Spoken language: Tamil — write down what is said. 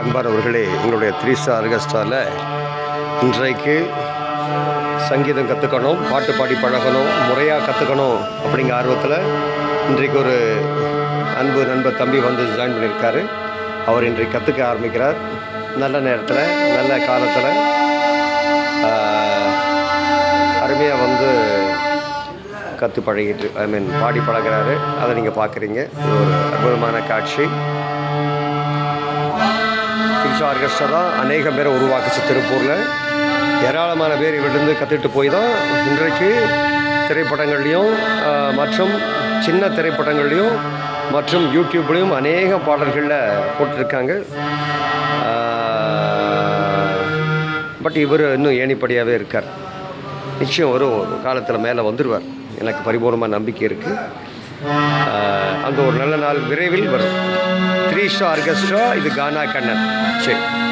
அன்பானவர்களே எங்களுடைய த்ரீ ஸ்டார் ஆர்கெஸ்ட்ராவில் இன்றைக்கு சங்கீதம் கற்றுக்கணும் பாட்டு பாடி பழகணும் முறையாக கற்றுக்கணும் அப்படிங்கிற ஆர்வத்தில் இன்றைக்கு ஒரு அன்பு நண்பர் தம்பி வந்து ஜாயின் பண்ணியிருக்காரு. அவர் இன்றைக்கு கற்றுக்க ஆரம்பிக்கிறார். நல்ல நேரத்தில் நல்ல காலத்தில் அருமையாக வந்து கற்று பழகிட்டு ஐ மீன் பாடி பழகுறாரு. அதை நீங்கள் பார்க்குறீங்க ஒரு அற்புதமான காட்சி. கிருஷ்ண ஆர்கெஸ்ட்ரா தான் அநேக பேரை உருவாக்குச்சு திருப்பூரில். ஏராளமான பேர் இவிலிருந்து கற்றுட்டு போய் தான் இன்றைக்கு திரைப்படங்கள்லையும் மற்றும் சின்ன திரைப்படங்கள்லையும் மற்றும் யூடியூப்லேயும் அநேக பாடல்களில் போட்டிருக்காங்க. பட் இவர் இன்னும் ஏணிப்படியாகவே இருக்கார். நிச்சயம் வரும் ஒரு காலத்தில் மேலே வந்துடுவார் எனக்கு பரிபூர்ணமாக நம்பிக்கை இருக்குது அந்த ஒரு நல்ல நாள் விரைவில் வரும். கிரீஷா ஆர்கெஸ்ட்ரா இது கானா கண்ணன். சரி.